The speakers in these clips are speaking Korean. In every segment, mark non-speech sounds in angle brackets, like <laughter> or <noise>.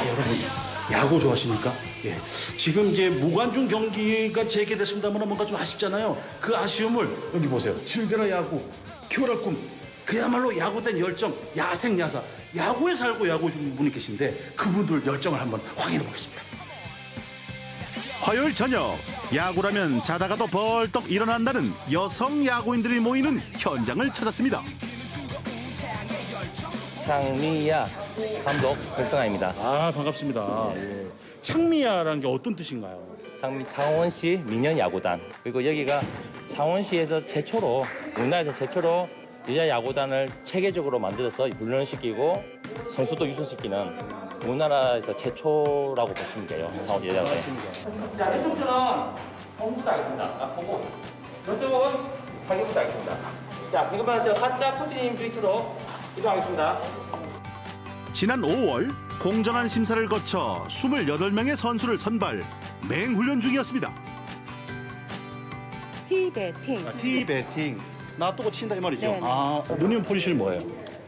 아, 여러분, 야구 좋아하십니까? 예. 지금 이제 무관중 경기가 재개됐습니다만 뭔가 좀 아쉽잖아요. 그 아쉬움을 여기 보세요. 즐겨라 야구, 키워라 꿈. 그야말로 야구된 열정, 야생 야사. 야구에 살고 야구 중 분이 계신데 그분들 열정을 한번 확인해 보겠습니다. 화요일 저녁 야구라면 자다가도 벌떡 일어난다는 여성 야구인들이 모이는 현장을 찾았습니다. 장미야 감독 백성아입니다. 아, 반갑습니다. 예. 창미야라는 게 어떤 뜻인가요? 장미 창원시 민현 야구단 그리고 여기가 창원시에서 최초로 우리나라에서 최초로 여자 야구단을 체계적으로 만들어서 훈련시키고 선수도 유수시키는 우리나라에서 최초라고 보시면 돼요. 창원 여자단. 자, 왼쪽처럼 공부부터 하겠습니다. 아, 보고. 왼쪽은 자기부터 하겠습니다. 자, 이것만 저 가짜 코치님 브리트로 이동하겠습니다. 지난 5월 공정한 심사를 거쳐 28명의 선수를 선발 맹훈련 중이었습니다. 티베팅 아, 티 배팅. 놔두고 친다 이 말이죠. 네네. 아, 누님 포지션이 뭐예요?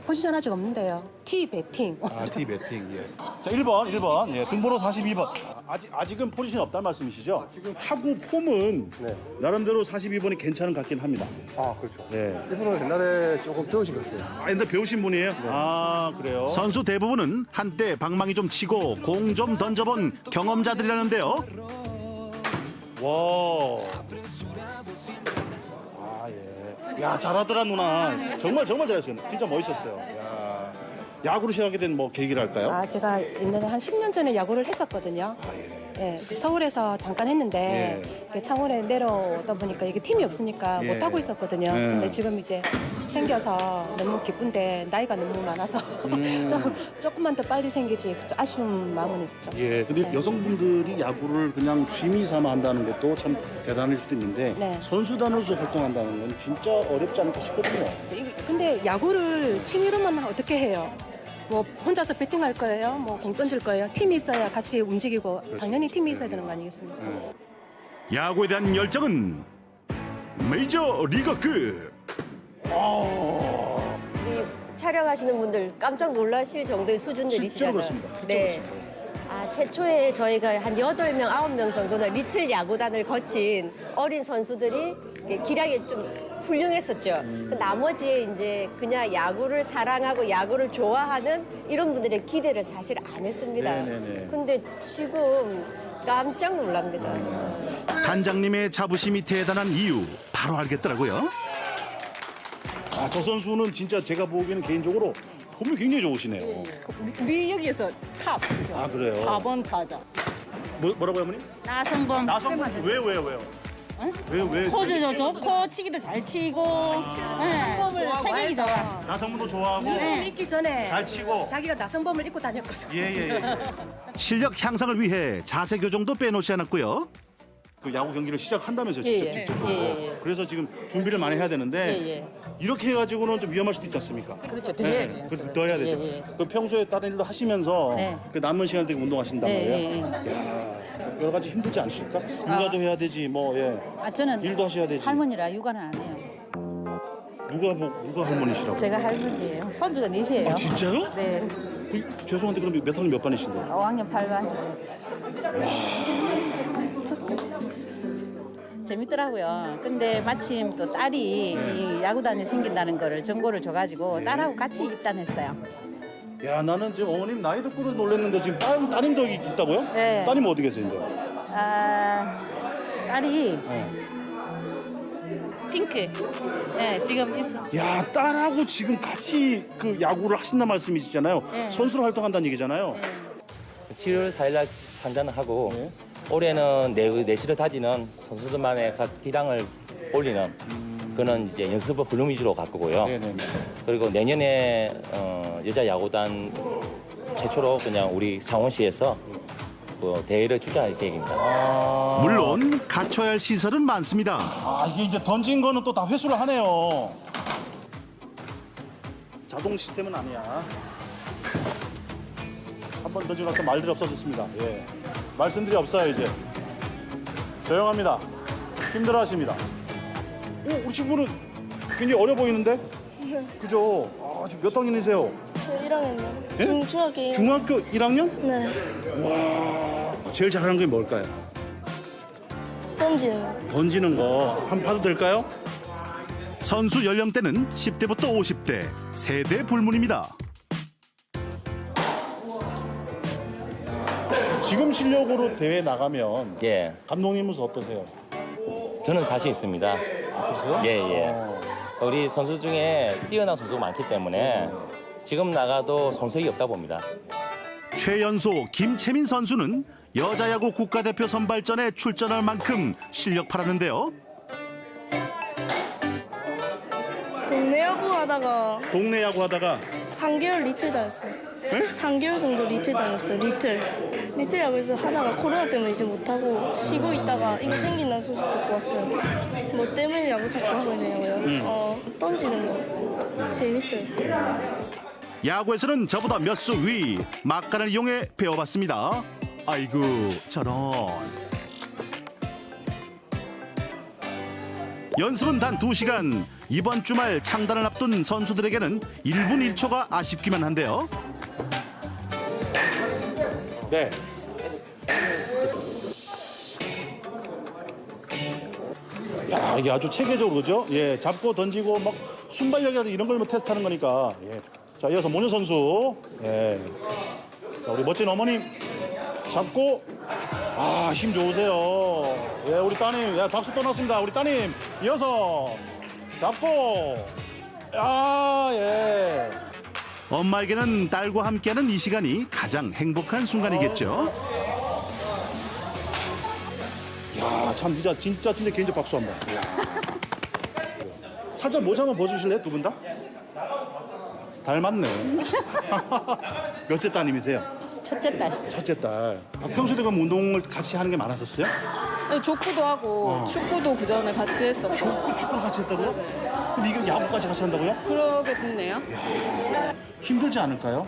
포지션 아직 없는데요. 티베팅 아, 티 배팅. 예. 자, 1번, 1번. 예, 등번호 42번. 아직 아직은 포지션이 없다는 말씀이시죠? 지금 타구 폼은 나름대로 42번이 괜찮은 것 같긴 합니다. 아 그렇죠. 네. 일본어 옛날에 조금 배우신 것 같아요. 아, 근데 배우신 분이에요? 아, 그래요? 선수 대부분은 한때 방망이 좀 치고 공 좀 던져본 경험자들이라는데요. 와. 야, 잘하더라, 누나. 정말, 정말 잘했어요. 진짜 멋있었어요. 야. 야구로 시작하게 된 뭐 계기랄까요? 아 제가 옛날에 한 10년 전에 야구를 했었거든요. 예, 서울에서 잠깐 했는데 그 창원에 내려오다 보니까 이게 팀이 없으니까 예. 못 하고 있었거든요. 예. 근데 지금 이제 생겨서 너무 기쁜데 나이가 너무 많아서 <laughs> 좀 조금만 더 빨리 생기지 좀 아쉬운 마음은 있죠. 예, 근데 네. 여성분들이 야구를 그냥 취미 삼아 한다는 것도 참 대단할 수도 있는데 네. 선수단으로서 활동한다는 건 진짜 어렵지 않을까 싶거든요. 이- 근데 야구를 취미로만 어떻게 해요? 뭐 혼자서 배팅할 거예요? 뭐 공 던질 거예요? 팀이 있어야 같이 움직이고 당연히 팀이 있어야 되는 거 아니겠습니까? 야구에 대한 열정은 메이저 리거급. 이 촬영하시는 분들 깜짝 놀라실 정도의 수준들이시잖아요. 그렇습니다. 네. 아, 최초에 저희가 한 여덟 명 아홉 명 정도는 리틀 야구단을 거친 어린 선수들이 이렇게 기량이 좀 훌륭했었죠. 음. 그 나머지 이제 그냥 야구를 사랑하고 야구를 좋아하는 이런 분들의 기대를 사실 안 했습니다. 네네네. 근데 지금 깜짝 놀랍니다. 단장님의 자부심이 대단한 이유 바로 알겠더라고요. 아, 저 선수는 진짜 제가 보기에는 개인적으로 폼이 굉장히 좋으시네요. 우리, 우리 여기에서 탑. 아, 그래요? 4번 타자. 뭐, 뭐라고요, 어머니? 나성범. 나성 왜, 왜, 왜요? 왜, 왜? 포즈도 좋고 치기도 잘 치고. 네. 체격이 좋아. 나성분도 좋아하고 네. 믿기 전에 잘 치고. 자기가 나성범을 입고 다녔거든요. 예, 예, 예. 실력 향상을 위해 자세 교정도 빼놓지 않았고요. 그 야구 경기를 시작한다면서요, 예, 직접, 예. 직접적으로. 예, 예. 그래서 지금 준비를 많이 해야 되는데 예, 예. 이렇게 해가지고는 좀 위험할 수도 있지 않습니까? 그렇죠. 더 네, 해야죠. 그래도 더 해야 되죠. 예, 예. 그 평소에 다른 일도 하시면서 네. 그 남은 시간 되게 운동하신단 네, 말이에요. 예, 야, 여러 가지 힘들지 않으실까? 육아도 해야 되지, 뭐 예. 아, 저는 일도 하셔야 되지. 할머니라 육아는 안 해요. 누가 뭐 누가 할머니시라고? 제가 할머니예요. 손주가 넷이에요. 아 진짜요? 네. 그, 죄송한데 그럼 몇 학년 몇 반이신데? 5학년 8반. 재밌더라고요. 근데 마침 또 딸이 이 야구단이 생긴다는 거를 정보를 줘가지고 네. 딸하고 같이 입단했어요. 야 나는 지금 어머님 나이 듣고도 놀랐는데 지금 딸, 따님도 있다고요? 네. 따님 어디 계세요 이제? 아, 딸이 네. 핑크. 네, 지금 있어. 야 딸하고 지금 같이 그 야구를 하신다 말씀이시잖아요. 네. 선수로 활동한다는 얘기잖아요. 7월 4일날 판단을 하고 네. 올해는 내, 내실을 다지는 선수들만의 각 기량을 올리는 그는 이제 연습을 훈련 위주로 갈 거고요. 네네네. 그리고 내년에 어, 여자 야구단 최초로 그냥 우리 상원시에서 그 대회를 주최할 계획입니다. 물론 갖춰야 할 시설은 많습니다. 아 이게 이제 던진 거는 또 다 회수를 하네요. 자동 시스템은 아니야. 한 번 던지고 나서 말들이 없어졌습니다. 예. 말씀들이 없어요 이제. 조용합니다. 힘들어하십니다. 오 우리 친구는 굉장히 어려 보이는데? 그죠? 아 지금 몇 학년이세요? 저 1학년이요. 예? 중, 중학교 1학년. 중학교 1학년? 네. 제일 잘하는 게 뭘까요? 던지는 거. 던지는 거 한번 봐도 될까요? 선수 연령대는 10대부터 50대 세대 불문입니다. 지금 실력으로 대회 나가면 예, 감독님은 어떠세요? 저는 자신 있습니다. 보세요? 예, 예. 어. 우리 선수 중에 뛰어난 선수가 많기 때문에 지금 나가도 손색이 없다 봅니다. 최연소 김채민 선수는 여자야구 국가대표 선발전에 출전할 만큼 실력파라는데요. 동네 야구 하다가 동네 야구 하다가 3개월 리틀 다녔어요. 3개월 정도 리틀 다녔어요. 리틀. 리틀 야구에서 하다가 코로나 때문에 이제 못하고 쉬고 있다가 이거 생긴다는 소식 듣고 왔어요. 뭐 때문에 야구 자꾸 하고 있냐고요? 어, 던지는 거. 재밌어요. 야구에서는 저보다 몇 수 위 막간을 이용해 배워봤습니다. 아이고 저런. 연습은 단 2시간. 이번 주말 창단을 앞둔 선수들에게는 1분 1초가 아쉽기만 한데요. 네. 야, 이게 아주 체계적으로 그죠? 예, 잡고 던지고 막 순발력이라도 이런 걸뭐 테스트하는 거니까. 예. 자, 이어서 모녀 선수. 예. 자, 우리 멋진 어머님 잡고 아, 힘 좋으세요. 예, 우리 따님. 야, 박수 떠났습니다. 우리 따님. 이어서 잡고 아, 예. 엄마에게는 딸과 함께하는 이 시간이 가장 행복한 순간이겠죠. 야, 참 진짜 진짜 진짜 개인적 박수 한번. 살짝 모자 한번 보여주실래요, 두 분 다? 닮았네. <laughs> 몇째 따님이세요? 첫째 딸. 첫째 딸. 아, 평소에 그럼 운동을 같이 하는 게 많았었어요? 족구도 하고 축구도 그 전에 같이 했었고 축구, 축구를 같이 했다고요? 근데 이거 야구까지 같이 한다고요? 그러게 됐네요. 힘들지 않을까요?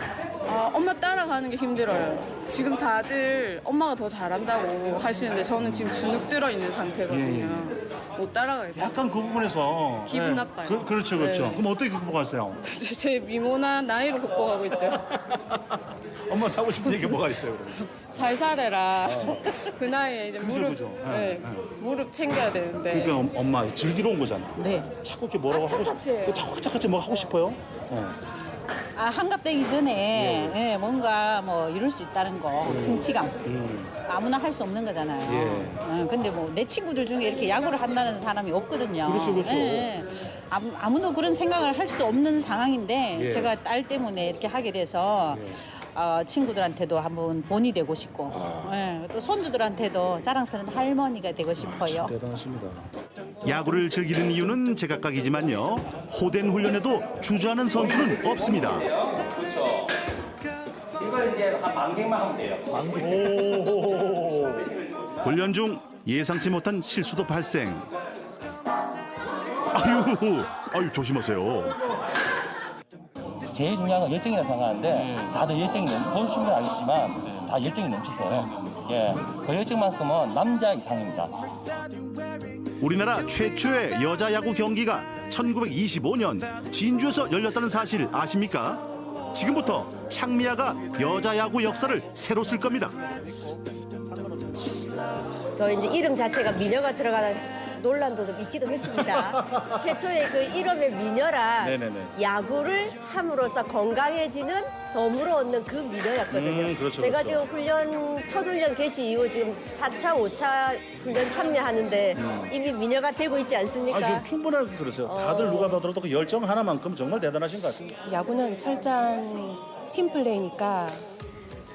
아, 엄마 따라가는 게 힘들어요. 지금 다들 엄마가 더 잘한다고 하시는데 저는 지금 주눅 들어 있는 상태거든요. 못 따라가겠어요. 약간 그 부분에서 기분 나빠요. 그, 그렇죠, 그렇죠. 네. 그럼 어떻게 극복하세요? 제 미모나 나이로 극복하고 있죠. <laughs> 엄마 하고 싶은 얘기 뭐가 있어요, 그러면? 잘 살아라. <laughs> 그 나이에 이제 그죠, 무릎, 그죠. 네, 네, 무릎 챙겨야 되는데. 그러니까 엄- 엄마 즐기러 온 거잖아. 네. 자꾸 이렇게 뭐라고 하고 악착같이 해요. 자꾸 악착같이 뭐 하고 싶어요? 어. 아, 한갑되기 전에 예, 뭔가 뭐 이룰 수 있다는 거, 성취감. 아무나 할 수 없는 거잖아요. 예. 어, 근데 뭐 내 친구들 중에 이렇게 야구를 한다는 사람이 없거든요. 그렇죠, 그렇죠. 예, 아무, 아무도 그런 생각을 할 수 없는 상황인데 예. 제가 딸 때문에 이렇게 하게 돼서 어, 친구들한테도 한번 본이 되고 싶고 아. 예, 또 손주들한테도 자랑스러운 할머니가 되고 싶어요. 대단하십니다. 야구를 즐기는 이유는 제각각이지만요. 호된 훈련에도 주저하는 선수는 없습니다. 이걸 이제 한만 개만 하면 돼요. 오. 훈련 중 예상치 못한 실수도 발생. 아유, 아유 조심하세요. 제일 중요한 건 열정이라고 생각하는데 다들 열정이 넘, 보시면 알겠지만 다 열정이 넘치세요. 예, 그 열정만큼은 남자 이상입니다. 우리나라 최초의 여자 야구 경기가 1925년 진주에서 열렸다는 사실 아십니까? 지금부터 창미아가 여자 야구 역사를 새로 쓸 겁니다. 저 이제 이름 자체가 미녀가 들어가는 논란도 좀 있기도 했습니다. <laughs> 최초의 그 이름의 미녀란 네네네. 야구를 함으로써 건강해지는 덤으로 얻는 그 미녀였거든요. 음, 그렇죠, 제가 그렇죠. 지금 훈련 첫 훈련 개시 이후 지금 4차, 5차 훈련 참여하는데 이미 미녀가 되고 있지 않습니까? 음. 아, 지금 충분하게 그러세요. 다들 누가 봐도 그 열정 하나만큼 정말 대단하신 것 같아요. 야구는 철저한 팀 플레이니까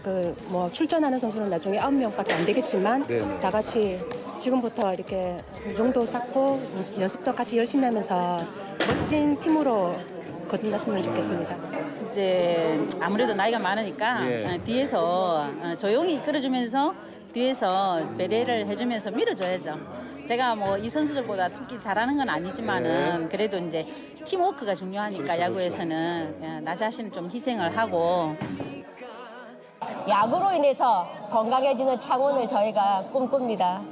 그 뭐 출전하는 선수는 나중에 아홉 명밖에 안 되겠지만 네네. 다 같이 지금부터 이렇게 우정도 쌓고 연습도 같이 열심히 하면서 멋진 팀으로 거듭났으면 좋겠습니다. 이제 아무래도 나이가 많으니까 예. 어, 뒤에서 어, 조용히 이끌어주면서 뒤에서 배려를 해주면서 밀어줘야죠. 제가 뭐 이 선수들보다 특히 잘하는 건 아니지만은 그래도 이제 팀워크가 중요하니까 야구에서는 예, 나 자신을 좀 희생을 하고 야구로 인해서 건강해지는 창원을 저희가 꿈꿉니다.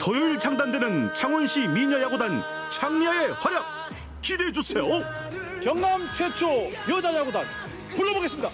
토요일 창단되는 창원시 미녀야구단 창미아의 활약 기대해 주세요. 경남 최초 여자 야구단 불러보겠습니다.